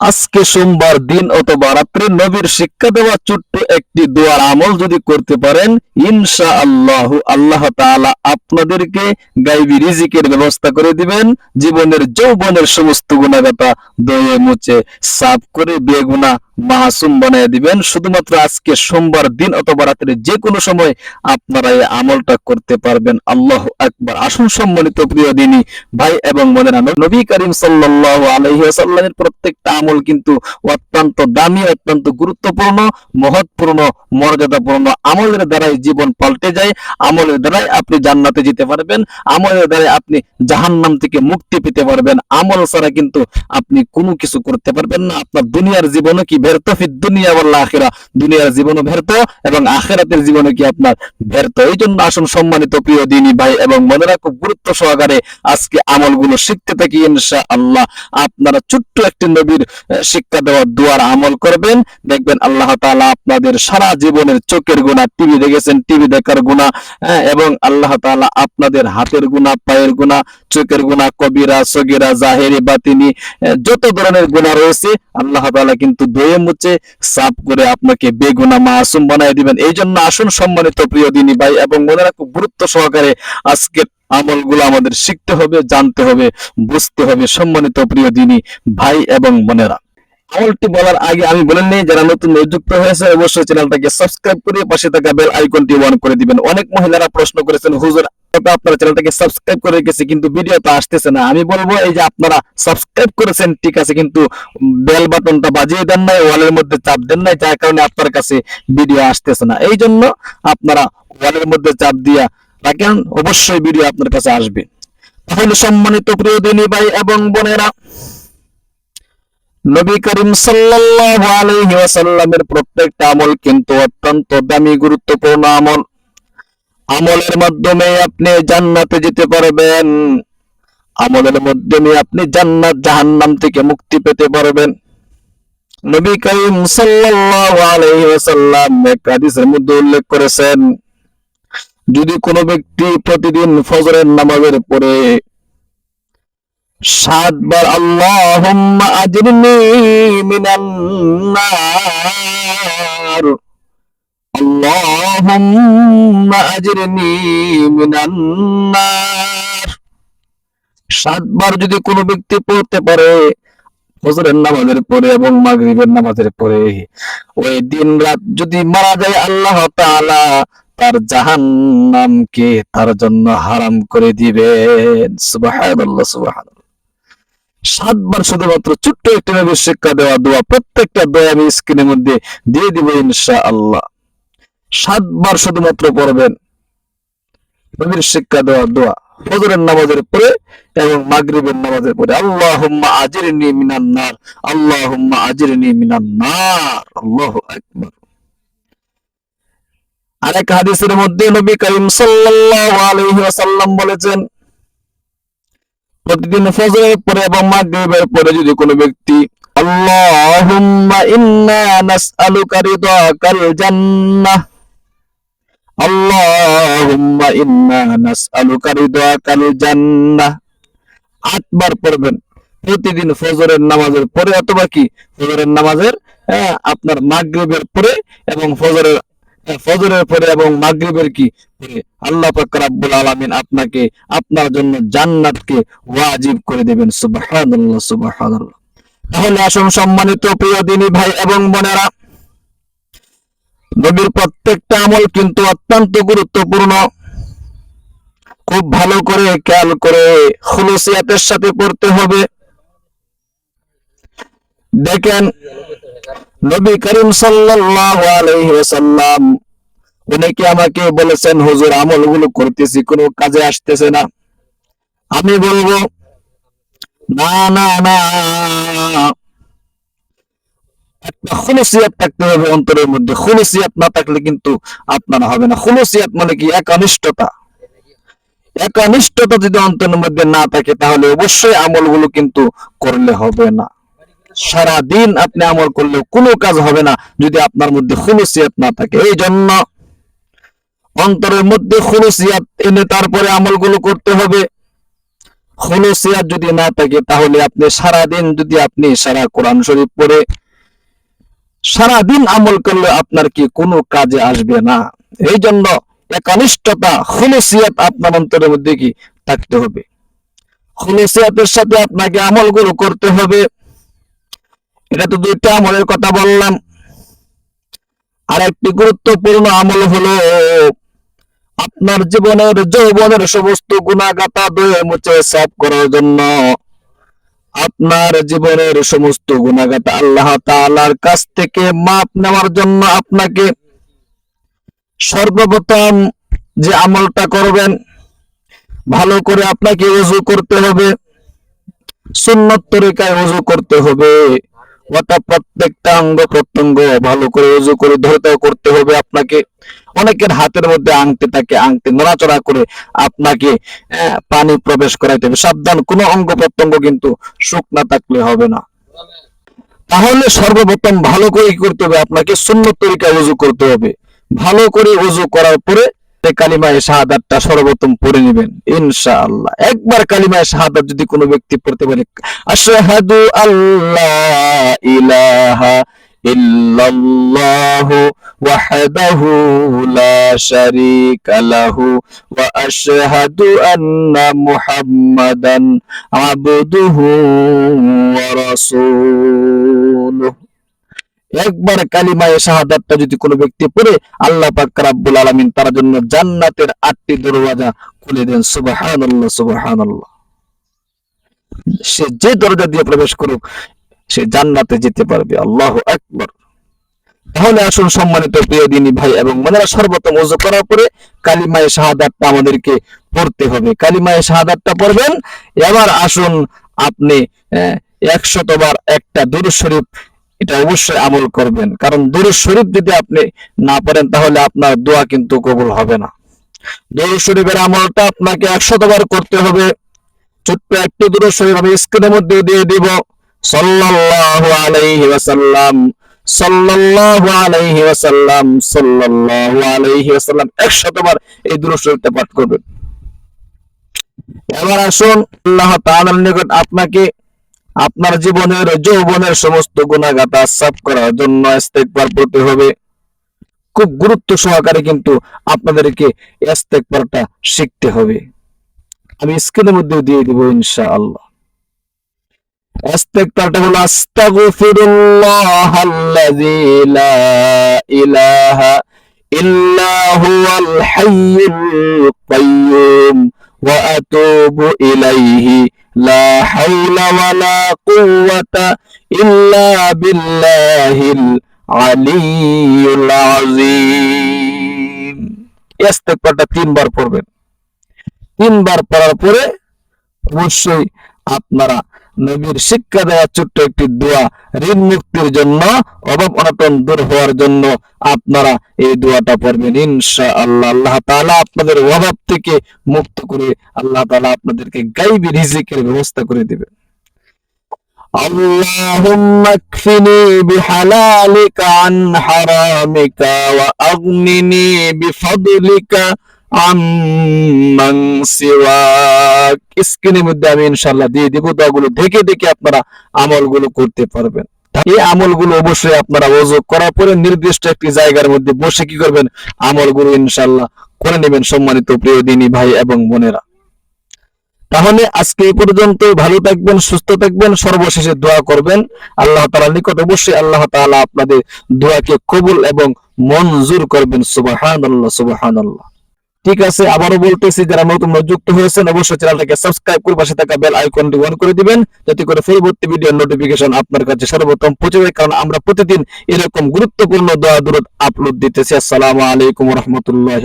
আজকে সোমবার দিন অথবা রাত্রে নবীর শিক্ষা দেওয়া ছোট্ট একটি দোয়ার আমল যদি করতে পারেন ইনশা আল্লাহ আল্লাহ তাআলা আপনাদেরকে গাইবি রিজিকের ব্যবস্থা করে দিবেন, জীবনের যৌবনের সমস্ত গুণাগাতা দয়ে মুছে, সাফ করে বেগুনা মাসুম বানিয়ে দিবেন। শুধুমাত্র আজকে সোমবার দিন অথবা রাত্রে যে কোনো সময় আপনারা এই আমলটা করতে পারবেন। আল্লাহ আকবার। আসুন সম্মানিত প্রিয় দিনী ভাই এবং বোনেরা, নবী করিম সাল্লাল্লাহু আলাইহি ওয়াসাল্লামের প্রত্যেকটা আমল কিন্তু অত্যন্ত দামি, অত্যন্ত গুরুত্বপূর্ণ, মহৎপূর্ণ, মর্যাদাপূর্ণ আমলের দ্বারাই জীবন পাল্টে যায়। আমলের দ্বারাই আপনি জান্নাতে যেতে পারবেন। আমলের দ্বারাই আপনি জাহান্নাম থেকে মুক্তি পেতে পারবেন। আমল ছাড়া কিন্তু আপনি কোনো কিছু করতে পারবেন না। আপনার দুনিয়ার জীবনে কি ব্যর্থ দুনিয়া বল্লা আখেরা। দুনিয়ার জীবনও ব্যর্থ এবং আখেরাতের জীবনে কি আপনার ব্যর্থ? এই জন্য আসুন সম্মানিত প্রিয় দিনী ভাই এবং মনেরা খুব গুরুত্ব সহকারে আজকে আমলগুলো শিখতে থাকি ইনশা আল্লাহ আপনারা ছোট্ট একটি নবীর শিক্ষা দুয়ার আমল করবেন। দেখবেন আল্লাহ আপনাদের সারা জীবনের চোখের গুণা টিভি দেখেছেন টিভি দেখার গুণা হ্যাঁ, এবং আল্লাহ তাআলা আপনাদের হাতের গুণা পায়ের গুণা চোখের গুণা কবিরা সগিরা জাহেরি বাতিনি যত ধরনের গুণা রয়েছে আল্লাহ তাআলা কিন্তু মুছে সাফ করে আপনাকে বেগুনা মাসুম বানাই দিবেন। এই জন্য আসুন সম্মানিত প্রিয় দিনী ভাই এবং মনেরা খুব গুরুত্ব সহকারে আজকের আমলগুলো আমাদের শিখতে হবে, জানতে হবে, বুঝতে হবে সম্মানিত প্রিয় দিনী ভাই এবং বোনেরা। আমলটি বলার আগে আমি বলে নিই, যারা নতুন নিযুক্ত হয়েছে, অবশ্যই চ্যানেলটাকে সাবস্ক্রাইব করে পাশে থাকা বেল আইকনটি অন করে দিবেন। অনেক মহিলারা প্রশ্ন করেছেন, হুজুর আপনারা চ্যানেলটাকে সাবস্ক্রাইব করে রেখেছে, কিন্তু ভিডিও আসতেছে না। আমি বলব, এই যে আপনারা সাবস্ক্রাইব করেছেন, ঠিক আছে, কিন্তু বেল বাটনটা বাজিয়ে দেন নাই ওয়ালের মধ্যে চাপ দেন নাই, যার কারণে আপনার কাছে ভিডিও আসতেছে না। এই জন্য আপনারা ওয়ালের মধ্যে চাপ দিয়া রাখেন, অবশ্যই ভিডিও আপনার কাছে আসবে। তাহলে সম্মানিত প্রিয় দিনী ভাই এবং বোনেরা নবী করিম সাল্লাল্লাহু আলাইহি ওয়াসাল্লামের প্রত্যেকটা আমল কিন্তু অত্যন্ত দামি, গুরুত্বপূর্ণ আমল। আমলের মাধ্যমে আপনি জান্নাতে যেতে পারবেন। আমলের মাধ্যমে আপনি জান্নাত জাহান্নাম থেকে মুক্তি পেতে পারবেন। নবী করিম সাল্লাল্লাহু আলাইহি ওয়াসাল্লাম এক হাদিসের মধ্যে উল্লেখ করেছেন, যদি কোনো ব্যক্তি প্রতিদিন ফজরের নামাজের পরে সাতবার আল্লাহুম্মা আজরিনি সাতবার যদি কোনো ব্যক্তি পড়তে পারে, ফজরের নামাজের পরে এবং মাগরিবের নামাজের পরে, ওই দিন রাত যদি মারা যায় আল্লাহ তাআলা, তার জাহান্নামকে তার জন্য হারাম করে দিবেন। সুবহানাল্লাহ সুবহানাল্লাহ। সাতবার শুধুমাত্র ছোট্ট একটি নবীর শিক্ষা দেওয়া দোয়া, প্রত্যেকটা দোয়া আমি স্ক্রিনের মধ্যে দিয়ে দিব ইনশা আল্লাহ সাতবার শুধুমাত্র পড়বেন নবীর শিক্ষা দেওয়া দোয়া, ফজরের নামাজের পরে এবং মাগরিবের নামাজের পরে। আল্লাহুম্মা আজিরনি মিনান নার, আল্লাহুম্মা আজিরনি মিনান নার। আল্লাহু আকবার। আরেক হাদিসের মধ্যে নবী করিম সাল্লাল্লাহু আলাইহি ওয়াসাল্লাম বলেছেন প্রতিদিন ফজরের পরে এবং মাগরিবের পরে যদি কোনো ব্যক্তি আল্লাহুম্মা ইন্না নাসআলুকা রিদাকাল জান্নাহ। আল্লাহুম্মা ইন্না নাসআলুকা রিদাকাল জান্নাহ। আটবার পড়বেন। প্রতিদিন ফজরের নামাজের পরে অথবা কি? ফজরের নামাজের হ্যাঁ, আপনার মাগরিবের পরে এবং ফজরের ফজরের পরে এবং মাগরিবের কি? আল্লাহ পাক রাব্বুল আলামিন আপনাকে, আপনার জন্য জান্নাতকে ওয়াজিব করে দেবেন। সুবহানাল্লাহ সুবহানাল্লাহ। তাহলে আসুন সম্মানিত প্রিয় দিনী ভাই এবং বোনেরা, নবীর প্রত্যেকটা আমল কিন্তু অত্যন্ত গুরুত্বপূর্ণ। খুব ভালো করে খেয়াল করে খুলুসিয়াতের সাথে পড়তে হবে। দেখেন, নবী করিম সাল্লাল্লাহু আলাইহি ওয়াসাল্লাম উনি কি আমাকে বলেছেন, হুজুর, আমলগুলো করতেছি, কোনো কাজে আসতেছে না। আমি বলব, না না না, একটা খুলুসিয়াত থাকতে হবে অন্তরের মধ্যে। খুলুসিয়াত না থাকলে কিন্তু আপনার হবে না। খুলুসিয়াত মানে কি? একনিষ্ঠতা। একনিষ্ঠতা যদি অন্তরের মধ্যে না থাকে, তাহলে অবশ্যই আমলগুলো কিন্তু করলে হবে না। সারা দিন আপনি আমল করলেও কোনো কাজ হবে না যদি আপনার মধ্যে খুলুসিয়াত না থাকে। এই জন্য অন্তরের মধ্যে খুলুসিয়াত এনে তারপরে আমলগুলো করতে হবে। খুলুসিয়াত যদি না থাকে তাহলে আপনি সারা দিন যদি আপনি সারা কোরআন শরীফ পড়ে সারা দিন আমল করলে আপনার কি কোনো কাজে আসবে না? এই জন্য একনিষ্ঠতা, খুলুসিয়াত আপনার অন্তরের মধ্যে কি থাকতে হবে। খুলুসিয়াতের সাথে আপনাকে আমলগুলো করতে হবে। এটা তো দুইটা আমলের কথা বললাম। আর একটি গুরুত্বপূর্ণ আমল হলো, আপনার জীবনের যৌবনের সমস্ত গুণাগাতা দয়ে মুছে সাফ করার জন্য আপনার জীবনের সমস্ত গুণাগাতা আল্লাহ তাআলার কাছ থেকে মাপ নেওয়ার জন্য আপনাকে সর্বপ্রথম যে আমলটা করবেন, ভালো করে আপনাকে ওযু করতে হবে, সুন্নত তরিকায় ওযু করতে হবে। অর্থাৎ প্রত্যেকটা অঙ্গ প্রত্যঙ্গ ভালো করে উজু করে ধরতে করতে হবে আপনাকে। অনেকের হাতের মধ্যে আংটি থাকে, আংটি নড়াচড়া করে আপনাকে পানি প্রবেশ করাইতে হবে। সাবধান, কোনো অঙ্গ প্রত্যঙ্গ কিন্তু শুকনা থাকলে হবে না। তাহলে সর্বপ্রথম ভালো করে করতে হবে? আপনাকে সুন্নত তরিকায় উজু করতে হবে। ভালো করে উজু করার পরে কালিমায় শাহাদাতটা সর্বোত্তম পড়ে নেবেন, ইনশাআল্লাহ। একবার কালিমায় শাহাদাত যদি কোনো ব্যক্তি পড়তে পারে, আশহাদু আল্লাহ ইলাহা ইল্লাল্লাহু ওয়াহদাহু লা শারীকা লাহু ওয়া আশহাদু আন্না মুহাম্মাদান আবদুহু ওয়া রাসূলুহু। একবার কালিমায়ে শাহাদাতটা যদি কোনো ব্যক্তি পড়ে, আল্লাহ পাক রাব্বুল আলামিন তার জন্য জান্নাতের আটটি দরওয়াজা খুলে দেন, সুবহানাল্লাহ সুবহানাল্লাহ। সে যে দরজা দিয়ে প্রবেশ করুক, সে জান্নাতে যেতে পারবে, আল্লাহু আকবার। তাহলে আসুন সম্মানিত প্রিয় দিনী ভাই এবং মনেরা সর্বপ্রথম ওযু করার পরে কালিমায়ে শাহাদাতটা আমাদেরকে পড়তে হবে। কালিমায়ে শাহাদাতটা পড়বেন, এবার আসুন আপনি একশত বার একটা দুরূদ শরীফ এটা অবশ্যই আমল করবেন। কারণ দরুদ শরীফ যদি আপনি না পড়েন, তাহলে আপনার দোয়া কিন্তু কবুল হবে না। দরুদ শরীফের আমলটা আপনাকে একশত বার করতে হবে। ছোট্ট একটি দরুদ শরীফ আমি স্ক্রিনের মধ্যে দিয়ে দিব। সাল্লাল্লাহু আলাইহি ওয়াসাল্লাম, সাল্লাল্লাহু আলাইহি ওয়াসাল্লাম, সাল্লাল্লাহু আলাইহি ওয়াসাল্লাম একশত বার এই দরুদ শরীফটা পাঠ করবেন। এবার আসুন, আল্লাহ তাআলার নিকট আপনাকে আপনার জীবনের যৌবনের সমস্ত গুণাগাতা সাফ করার জন্য ইস্তেগফার পড়তে হবে। খুব গুরুত্ব সহকারে কিন্তু আপনাদেরকে ইস্তেগফারটা শিখতে হবে। আমি স্ক্রিনের মধ্যে দিয়ে দেব ইনশাআল্লাহ। ইস্তেগফারটা হলো আস্তাগফিরুল্লাহ আল্লাযী লা ইলাহা ইল্লা হুয়াল হাইয়ুল কাইয়্যুম ওয়া আতুবু ইলাইহি لا حول ولا قوة إلا بالله العلي العظيم ইস্তেকবারটা তিনবার পড়বেন। তিনবার পড়ার পরে অবশ্যই আপনারা নবীর শিক্ষা দেওয়া ছোট্ট একটি দোয়া ঋণ মুক্তির জন্য অভাব অনটন দূর হওয়ার জন্য আপনারা এই দোয়াটা পড়বেন ইনশা আল্লাহ আল্লাহ তাআলা আপনাদের অভাব থেকে মুক্ত করে আল্লাহ তাআলা আপনাদেরকে গাইবি রিজিকের ব্যবস্থা করে দিবেন اللهم اكفني بحلالك عن حرامك واغنني بفضلك স্ক্রিনের মধ্যে আমি ইনশাআল্লাহ দিয়ে দিব, দোয়াগুলো দেখে দেখে আপনারা আমলগুলো করতে পারবেন। এই আমলগুলো অবশ্যই আপনারা করার পরে নির্দিষ্ট একটি জায়গার মধ্যে বসে কি করবেন? আমলগুলো ইনশাআল্লাহ করে নেবেন সম্মানিত প্রিয় দিনী ভাই এবং বোনেরা। তাহলে আজকে এই পর্যন্ত ভালো থাকবেন, সুস্থ থাকবেন, সর্বশেষে দোয়া করবেন। আল্লাহ তাআলার নিকট অবশ্যই আল্লাহ তাআলা আপনাদের দোয়াকে কবুল এবং মঞ্জুর করবেন। সুবহানাল্লাহ সুবহানাল্লাহ। ঠিক আছে, আবারও বলতেছি, যারা নতুন যুক্ত হয়েছেন, অবশ্যই চ্যানেলটাকে সাবস্ক্রাইব করে পাশে থাকা বেল আইকনটি অন করে দিবেন, যাতে করে পরবর্তী ভিডিও নোটিফিকেশন আপনার কাছে সর্বপ্রথম পৌঁছে যায়, কারণ আমরা প্রতিদিন এরকম গুরুত্বপূর্ণ দোয়া দূরত আপলোড দিতেছি। আসসালামু আলাইকুম রহমতুল্লাহ